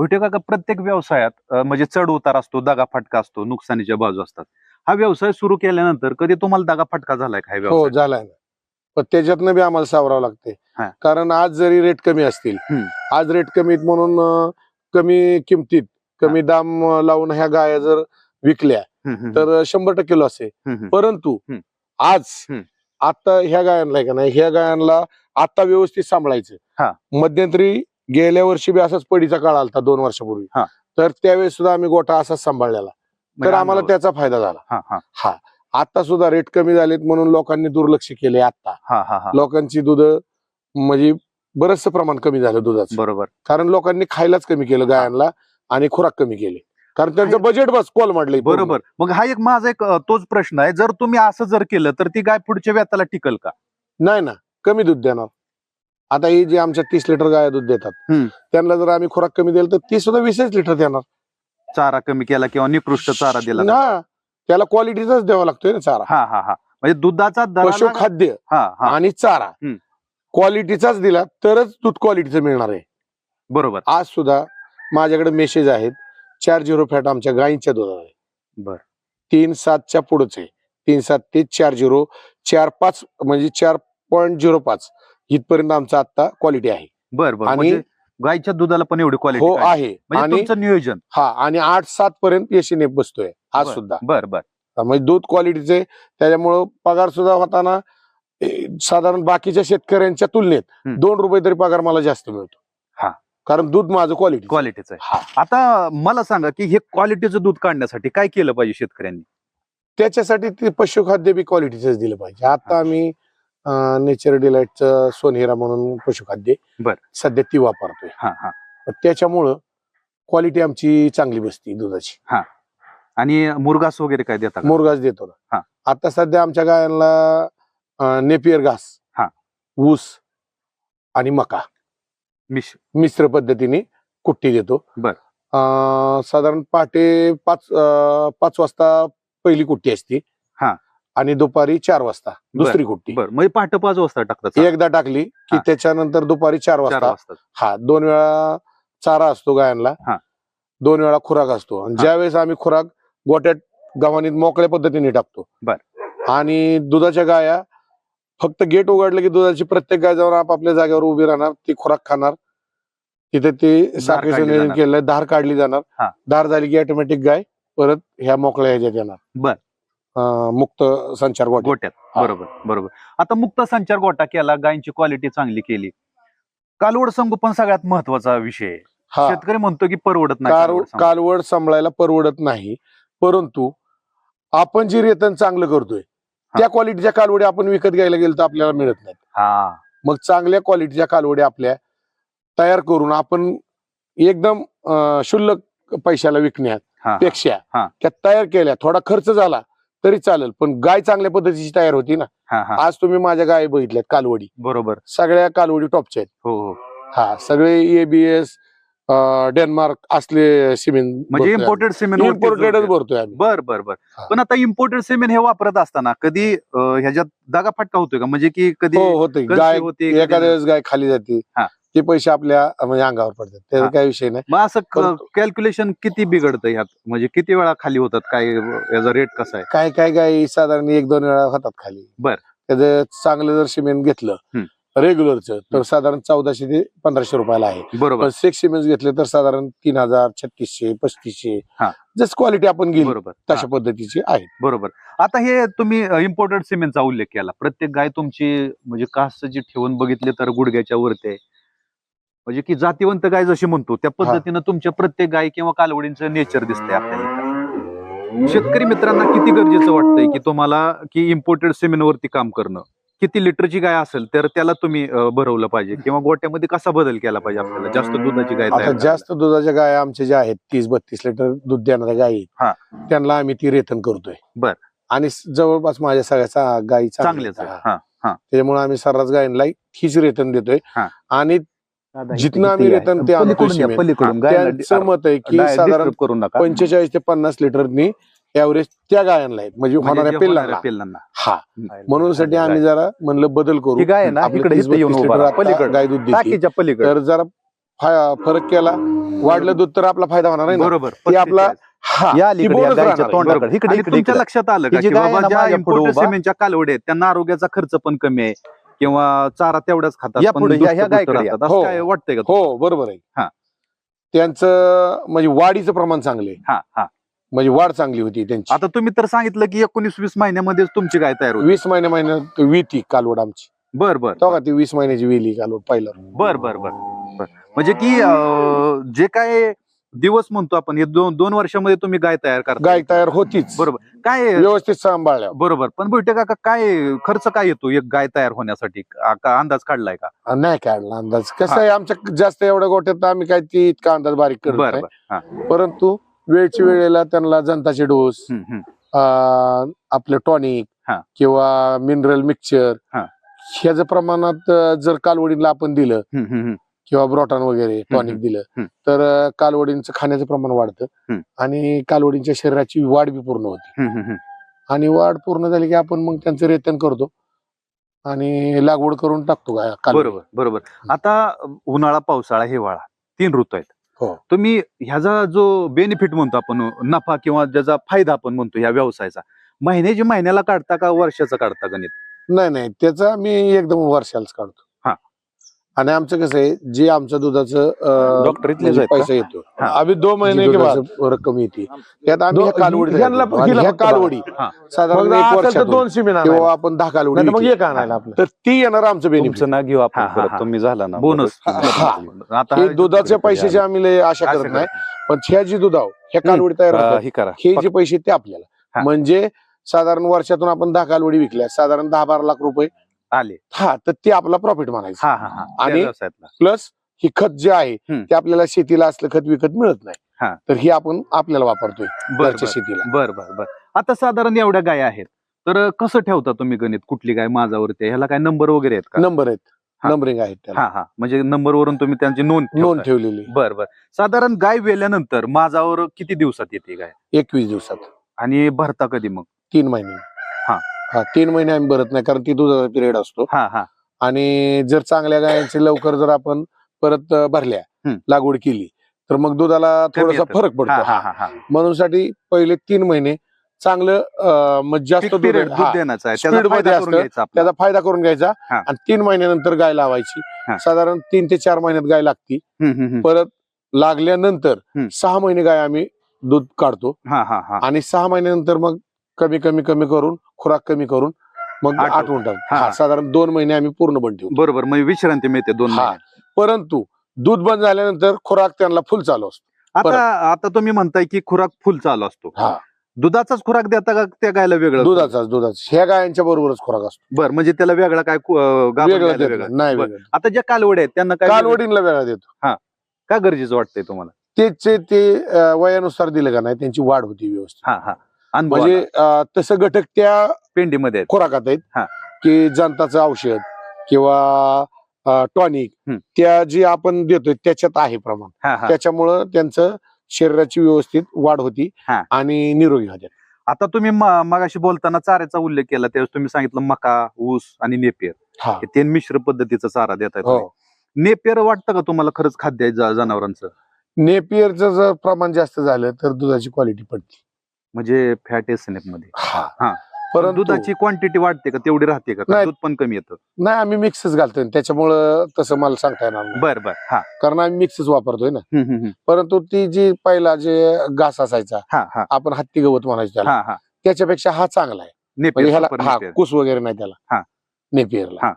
भेटे का प्रत्येक व्यवसायात म्हणजे चढ उतार असतो दगा फटका असतो नुकसानीच्या बाजू असतात हा व्यवसाय सुरू केल्यानंतर कधी तुम्हाला दगा फटका झालाय का हा हो व्यवसाय झालाय ना पण त्याच्यातनं बी आम्हाला सावरावं लागते हा. कारण आज जरी रेट कमी असतील हम्म. आज रेट कमीत म्हणून अं, कमी किमतीत कमी दाम अं, लावून ह्या गाया जर विकल्या हम्म, हम्म, तर शंभर टक्के लॉस आहे हम्म, हम्म. परंतु हम्म. आज हम्म. आता ह्या गायांना आहे का नाही ह्या गायांना आता व्यवस्थित सांभाळायचं हा. मध्यंतरी गेल्या वर्षी बी असाच पडीचा काळ आलता दोन वर्षापूर्वी. हा. तर त्यावेळेस सुद्धा आम्ही गोठा असाच सांभाळलेला. तर म्हणजे आम्हाला अंगावर. त्याचा फायदा झाला. हा हा. हा. आता सुद्धा रेट कमी झालेत म्हणून लोकांनी दुर्लक्ष केले आता. हा हा हा. लोकांची दूध म्हणजे बरचस प्रमाण कमी झालं दुधाचं. बरोबर. कारण लोकांनी खायलाच कमी केलं गायांना आणि खुराक कमी केले. कारण त्यांचं बजेट बस कोल म्हटलंय बरोबर. मग हा एक माझा एक तोच प्रश्न आहे. जर तुम्ही असं जर केलं तर ती गाय पुढच्या व्यताला टिकल का? नाही ना. कमी दूध देणार. आता ही जी आमच्या तीस लिटर गाय दूध देतात हम्म. त्यांना जर आम्ही खुराक कमी दिला तर ती सुद्धा वीसच लिटर देणार. चारा कमी केला किंवा निकृष्ट चारा दिला तर? ना त्याला क्वालिटीचाच द्यावा लागतोय ना चारा. हा हा हा. म्हणजे दुधाचा दराला- पशुखाद्य हा हा. आणि चारा हम्म. क्वालिटीचाच दिला तरच दूध क्वालिटीचं मिळणार आहे. बरोबर. आज सुद्धा माझ्याकडे मेसेज आहेत. चार झिरो फॅट आमच्या गायींच्या दुधात आहे. बर. तीन सातच्या पुढेच आहे. तीन सात ते चार झिरो चार पाच म्हणजे चार पॉईंट झिरो पाच. इथपर्यंत आमचा आता क्वालिटी आहे. बर बर. आणि- म्हणजे गायच्या दुधाला पण एवढी क्वालिटी हो आहे. म्हणजे आणि तुमचं नियोजन. हा आणि आठ सात पर्यंत एसीने बसतोय आज बर, सुद्धा. बर बर. म्हणजे दूध क्वालिटीचे त्याच्यामुळं पगार सुद्धा होताना ए, साधारण बाकीच्या शेतकऱ्यांच्या तुलनेत हम्म. दोन रुपये तरी पगार मला जास्त मिळतो. हा. कारण दूध माझं क्वालिटी क्वालिटीचं आहे. हा. आता मला सांगा की हे क्वालिटीचं दूध काढण्यासाठी काय केलं पाहिजे शेतकऱ्यांनी? त्याच्यासाठी ते पशुखाद्य बी क्वालिटीच दिलं पाहिजे. आता हा. आम्ही नेचर डिलाइटचं सोनेरा म्हणून पशुखाद्य बर. सध्या ती वापरतोय हा हा त्याच्यामुळं क्वालिटी आमची चांगली बसती दुधाची आणि मुरगास वगैरे काय देता का? मुरगास देतो हा. ना आता सध्या आमच्या गायांना नेपियर घास हा. ऊस आणि मका मिश मिश्र पद्धतीने कुट्टी देतो बर. अं, साधारण पहाटे पाच अं, पाच वाजता पहिली कुट्टी असते हा. आणि दुपारी चार वाजता दुसरी कुट्टी बर म्हणजे पहाटे पाच वाजता टाकतात. एकदा टाकली की हा. त्याच्यानंतर दुपारी चार चार वाजता वाजता हा दोन वेळा चारा असतो गायांना हा. दोन वेळा खुराक असतो आणि हा. ज्यावेळेस आम्ही खुराक गोट्यात गव्हाणीत मोकळ्या पद्धतीने टाकतो बर. आणि दुधाच्या गाया फक्त गेट उघडलं की दुधाची प्रत्येक गाय जाऊन आपापल्या जागेवर उभी राहणार ती खुराक खाणार तिथे ते साखरेचं काढली नियोजन जाणार. धार काढली जाणार हा. धार झाली की ऑटोमॅटिक गाय परत ह्या मोकळ्या ह्याच्यात येणार बर. मुक्त संचार गोट्या गोट्यात हा. बरोबर बरोबर आता मुक्त संचार गोटा केला गायींची क्वालिटी चांगली केली कालवड संगोपन सगळ्यात महत्त्वाचा विषय आहे. हा शेतकरी म्हणतो की परवडत नाही कालवड संगोपन. कालवड सांभाळायला परवडत नाही परंतु आपण जे रेतन चांगलं करतोय त्या क्वालिटीच्या कालवडी आपण विकत घ्यायला गेलो तर आपल्याला मिळत नाही हा मग चांगल्या क्वालिटीच्या कालवडी आपल्या तयार करून आपण एकदम अं, क्षुल्लक पैशाला हा, हा. विकण्यापेक्षा हा. त्या तयार केल्या थोडा खर्च झाला तरी चालेल पण गाय चांगल्या पद्धतीची तयार होती ना. हा हा. आज तुम्ही माझ्या गाय बघितल्यात कालवडी. बरोबर. सगळ्या कालवडी टॉपच्या आहेत. हो हो. हा सगळे एबीएस डेन्मार्क असले सिमेंट म्हणजे इम्पोर्टेड सिमेंट इम्पोर्टेडच भरतोय आम्ही. बर बर बर. हा. पण आता इम्पोर्टेड सिमेंट हे वापरत असताना कधी अं, ह्याच्यात दागा फटका होतोय का? म्हणजे की कधी हो होते गाय होते, कधी एखाद्या वेळेस गाय खाली जाते. हा. ते पैसे आपल्या म्हणजे अंगावर पडतात. त्याचा हा. काही विषय नाही. मग असं परंतु- कॅल्क्युलेशन किती बिघडतं ह्यात? म्हणजे किती वेळा खाली होतात? काय याचा रेट कसा आहे? काय काय गाय साधारण एक दोन वेळा होतात खाली. बर. त्याचं चांगलं जर सिमेंट घेतलं हम्म. रेग्युलरचं तर साधारण चौदाशे ते पंधराशे रुपयाला आहे. बरोबर. पण सिक्स सिमेंट घेतले तर साधारण तीन हजार छत्तीसशे पस्तीसशे हा. जस क्वालिटी आपण गेली बरोबर. हा. तशा पद्धतीची आहे. बरोबर. आता हे तुम्ही इम्पोर्टेड सिमेंटचा उल्लेख केला. प्रत्येक गाय तुमची म्हणजे कास जी ठेवून बघितले तर गुडघ्याच्या वरती आहे. म्हणजे की जातीवंत गाय जशी म्हणतो त्या पद्धतीनं तुमच्या प्रत्येक गाय किंवा कालवडींचं नेचर दिसतंय आपल्याला. शेतकरी मित्रांना किती गरजेचं वाटतंय की तुम्हाला की इम्पोर्टेड सिमेंट वरती काम करणं किती लिटरची गाय असेल तर त्याला तुम्ही भरवलं पाहिजे किंवा गोट्यामध्ये कसा बदल केला पाहिजे आपल्याला जास्त दुधाची गाय. जास्त दुधाच्या गाय आमच्या ज्या आहेत तीस बत्तीस लिटर दूध देणाऱ्या गायी त्यांना आम्ही ती रेतन करतोय बर. आणि जवळपास माझ्या सगळ्या गायी. हा त्याच्यामुळे आम्ही सर्रास गायींना हीच रेतन देतोय. आणि जिथनं आम्ही रेतन ते पलीकडून त्यांचं मत आहे की साधारण disturb करू नका. पंचेचाळीस ते पन्नास लिटरनी एव्हरेज त्या गायांना आहेत. म्हणजे म्हणजे होणाऱ्या पिल्लांना. हा. म्हणून साठी आम्ही जरा म्हणलं बदल करू. गाय आहे ना आपलं इकडे 30 इथं येऊन 32 उभा लिटर राहा, आता पलीकडे. गाय दूध तर जरा फरक केला. वाढलं दूध तर आपला फायदा होणार नाही बरोबर आपला 45. या ती अलीकडे या bonus गाईच्या राहणार. आहे. तोंडाकडे. बरोबर. इकडे आणि इकडे तुमच्या इकडे. लक्षात आलं कालवडे आहेत त्यांना आरोग्याचा खर्च पण कमी आहे. किंवा चारा तेवढाच खातात या पण पुढे, पुष्ट गायकडे या. राहतात. असं हो. काय वाटतंय का? हो बरोबर आहे हा. त्यांचं म्हणजे वाढीचं प्रमाण चांगले हा हा म्हणजे वाढ चांगली होती त्यांची आता तुम्ही तर सांगितलं की एकोणीस वीस महिन्यामध्येच तुमची गाय तयार होती वीस महिन्या महिन्यात वीती कालवड आमची बर बर तेव्हा ती वीस महिन्याची वेली कालवड पहिलं बर बर बर बर म्हणजे की अं, जे काय दिवस म्हणतो आपण हे दोन दोन वर्षामध्ये तुम्ही गाय तयार करता गाय तयार होतीच. बरोबर. काय व्यवस्थित सांभाळल्या बरोबर. पण भेटे काका काय खर्च काय येतो एक गाय तयार होण्यासाठी? का अंदाज काढलाय का? नाही काढला अंदाज. कसं. आहे आमच्या जास्त एवढ्या गोठ्यात आम्ही काय ती इतका अंदाज बारीक करत बर नाही. बर. हा. परंतु वेळच्या वेळेला त्यांना जनताचे डोस हम्म, हम्म. अं, आपलं टॉनिक हा. किंवा मिनरल मिक्सचर हा. ह्याच्या प्रमाणात अं, जर कालवडीला आपण दिलं हम्म, हम्म, हम्म. किंवा ब्रोटॉन वगैरे टॉनिक. दिलं. तर कालवडींचं खाण्याचं प्रमाण वाढतं. आणि कालवडींच्या शरीराची वाढ बी पूर्ण होती. आणि वाढ पूर्ण झाली की आपण मग त्यांचं रेतन करतो आणि लागवड करून टाकतो कालवडी. बरोबर बरोबर आता उन्हाळा पावसाळा हिवाळा तीन ऋतू आहेत हो. तुम्ही ह्याचा जो बेनिफिट म्हणतो आपण नफा किंवा ज्याचा फायदा आपण म्हणतो ह्या व्यवसायाचा महिन्याची महिन्याला काढता का वर्षाचा काढता गणित नाही नाही त्याचा मी एकदम वर्षालाच काढतो. आणि आमचं कसं आहे जे आमचं दुधाचं डॉक्टर इथलेच म्हणजे आहेत? पैसा येतो हा. अभी दो महीने जी के बाद दुधाचं रक्कम येते त्यात आम्ही दो- ह्या कालवडी ह्यांना- तयार करतो. आणि हिला ह्या फक्त कालवडी हा. साधारण मग एक असेल तर वर्षातून दोन सिमेंट किंवा आणायला आपण दहा कालवडी मग. एक आणायला आपलं तर ती येणार आमचं बेनिफिट तुमचं नाव घेऊ आपण हा, हा, परत हा. तुम्ही झाला ना बोनस हा. आता हे दुधाच्या पैशाची आम्ही लय आशा करत नाही पण ह्या जी दुधाव ह्या. कालवडी तयार होतात ही करा हे जे पैसे ते आपल्याला हा. म्हणजे साधारण वर्षातून आपण दहा कालवडी विकल्या साधारण दहा बारा लाख रुपये आले. हा तर ते आपला प्रॉफिट म्हणायचं. हा हा हा. आणि- त्या व्यवसायातला. प्लस ही खत जे आहे हम्म. ते आपल्याला शेतीला असलं खत विकत मिळत हा. नाही तर ही आपण आपल्याला वापरतोय बर घरच्या बर. शेतीला. बर बर बर. आता साधारण एवढ्या गाय आहेत. तर कसं ठेवता तुम्ही गणित? कुठली गाय माझावरती आहे? ह्याला काय नंबर वगैरे आहेत का? नंबर आहेत. हा. नंबरिंग आहेत त्याला. हा हा. म्हणजे नंबर वरून तुम्ही त्यांची नोंद नोंद. ठेवलेली. बर बर. साधारण गाय वेल्यानंतर माझावर किती दिवसात येते गाय? एकवीस दिवसात. आणि भरता कधी मग? तीन महिने. हा. तीन महिने आम्ही भरत नाही कारण ती दुधाचा पिरियड असतो हा हा आणि जर चांगल्या गायांचे लवकर जर आपण परत भरल्या. लागवड केली तर मग दुधाला थोडासा. फरक पडतो हा हा हा म्हणून साठी पहिले तीन महिने चांगलं म्हणजे जास्त मध्ये फायदा करून असतं. त्याचा फायदा करून घ्यायचा. आणि तीन महिन्यानंतर गाय लावायची. साधारण तीन ते चार महिन्यात गाय लागती. परत लागल्यानंतर. सहा महिने गाय आम्ही दूध काढतो आणि सहा महिन्यानंतर मग कमी कमी कमी करून खुराक कमी करून मग आठवून. आठवून टाक. हा. हा, साधारण दोन महिने आम्ही पूर्ण बंद ठेवतो. बरोबर म्हणजे विश्रांती मिळते दोन हा. महिने. परंतु दूध बंद झाल्यानंतर खुराक त्यांना फुल चालू असतो. आता आता तुम्ही म्हणताय की खुराक फुल चालू असतो. हा. दुधाचाच खुराक देता का त्या गायला वेगळं? दुधाचाच दुधाचा ह्या गायांच्या बरोबरच खुराक असतो. बर म्हणजे त्याला वेगळा काय कु- अं, गाभण वेगळं देत वेगळा. नाही. नाही बरं. वेगळं आता ज्या कालवडे आहेत त्यांना काय कालवडींना वेगळा देतो. का गरजेचं वाटतंय तुम्हाला? तेचे ते अं, वयानुसार दिलं का नाही त्यांची वाढ होती व्यवस्थित. हा हा. अनुभव म्हणजे. अं, तसं घटक त्या पेंडीमध्ये आहेत. खुराकात आहेत हा. की जनताचं औषध किंवा टॉनिक हम्म. त्या जे आपण देतोय त्याच्यात आहे प्रमाण हा हा त्याच्यामुळं त्यांचं शरीराची व्यवस्थित वाढ होती हा. आणि निरोगी होत्या आता तुम्ही म- मगाशी बोलताना चाऱ्याचा उल्लेख केला त्यावेळेस तुम्ही सांगितलं मका ऊस आणि नेपियर हा हे तीन मिश्र पद्धतीचा चारा देताय हो. नेपियर वाटतं का तुम्हाला खरंच खाद्य आहे जा- जनावरांचं नेपियरचं जर प्रमाण जास्त झालं तर दुधाची क्वालिटी पडते म्हणजे फॅट एसएनएफमध्ये. हा. हा. परंतु दुधाची क्वांटिटी वाढते का? तेवढी राहते का? का नाही. दूध पण कमी येतं? नाही आम्ही मिक्सच घालतोय. त्याच्यामुळं तसं मला सांगता येणार नाही. बर बर. हा. कारण आम्ही मिक्सच वापरतोय ना. हम्म, हम्म, हम्म. परंतु ती जी पहिला जे घास असायचा हा हा. आपण हत्ती गवत म्हणायचो त्याला. हा हा. त्याच्यापेक्षा हा चांगला आहे. म्हणजे नेपियर ह्याला super हा नेपियर. कुस वगैरे नाही हा. त्याला नेपियरला हा.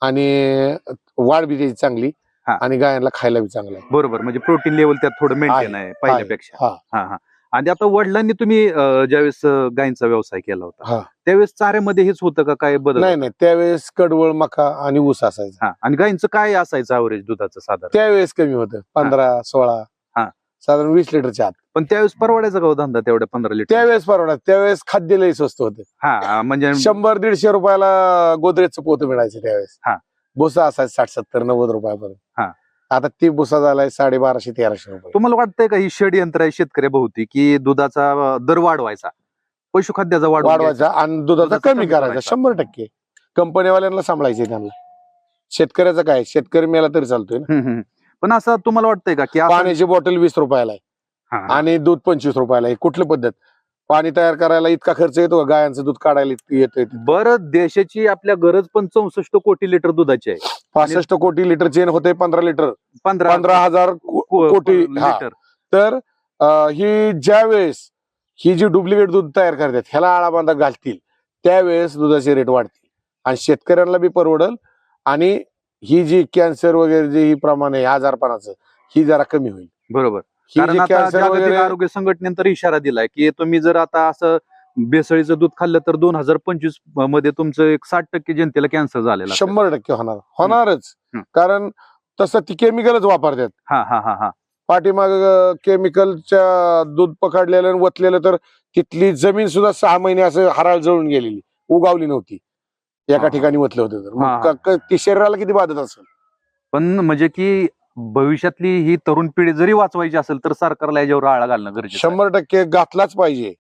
आणि वाढ बी त्याची चांगली हा. आणि गायांना खायला बी चांगलं आहे. बरोबर. म्हणजे प्रोटीन लेवल त्यात थोडं मेंटेन आहे. पहिल्यापेक्षा. हा. हा हा. आणि आता वडिलांनी तुम्ही अं, ज्यावेळेस अं, गायींचा व्यवसाय केला होता हा. त्यावेळेस चाऱ्यामध्ये हेच होतं का? काय बदल नाही नाही. त्यावेळेस कडवळ मका आणि ऊस असायचा. हा. आणि गायींचं काय असायचं अवरेज दुधाचं साधारण? त्यावेळेस कमी होतं. पंधरा सोळा हा. साधारण वीस लिटरच्या आत. पण त्यावेळेस परवडायचा का हो धंदा तेवढ्या पंधरा लिटर? त्यावेळेस परवडा त्यावेळेस खाद्य लई स्वस्त होतं. हा हा, म्हणजे शंभर दीडशे रुपयाला गोदरेजचं पोत मिळायचं त्यावेळेस. हा. भुसा असायचं साठ सत्तर नव्वद रुपयापर्यंत. हा. आता ती भुसा झालाय साडेबाराशे तेराशे रुपये. तुम्हाला वाटतंय का ही षडयंत्र आहे शेतकऱ्याभोवती की दुधाचा दर वाढवायचा? पशुखाद्याचा वाढ वाढवायचा आणि दुधाचा कमी करायचा. शंभर टक्के. कंपनीवाल्यांना सांभाळायचे त्यांना. शेतकऱ्याचं काय शेतकरी मेला तरी चालतोय ना. पण असं तुम्हाला वाटतंय का की पाण्याची बॉटल वीस रुपयाला आहे. हा. आणि दूध पंचवीस रुपयाला आहे. कुठली पद्धत? पाणी तयार करायला इतका खर्च येतो का? गायांचं दूध काढायला इतकं येतं येतं. बरं देशाची आपल्या गरज पण चौसष्ट कोटी लिटर दुधाची आहे. पासष्ट कोटी लिटर चेन होते पंधरा लिटर. पंधरा पंधरा हजार कोटी. लिटर. तर ही ज्या वेळेस ही जी डुप्लिकेट दूध तयार करतात ह्याला आळा बांधा घालतील त्यावेळेस दुधाचे रेट वाढतील. आणि शेतकऱ्यांना बी परवडल. आणि ही जी कॅन्सर वगैरे जे ही प्रमाण आहे आजारपणाचं ही जरा कमी होईल. बरोबर. ही कारण आता जागतिक आरोग्य संघटनेनं तर इशारा दिलाय की तुम्ही जर आता असं बेसळीचं दूध खाल्लं तर दोन हजार पंचवीसमध्ये तुमचं एक साठ टक्के जनतेला कॅन्सर झालेला. शंभर टक्के होणार. होणारच. कारण तसं ती केमिकलच वापरतात. हा हा हा हा. पाठीमाग केमिकलच्या दूध पकडलेलं आणि वतलेलं तर तिथली जमीन सुद्धा सहा महिने असं हराळ जळून गेलेली. उगावली नव्हती. एका. ठिकाणी वतलं होतं तर. ती शरीराला किती बाधत असेल? पण म्हणजे की भविष्यातली ही तरुण पिढी जरी वाचवायची असेल तर सरकारला याच्यावर आळा घालणं गरजेचं. शंभर टक्के घातलाच पाहिजे.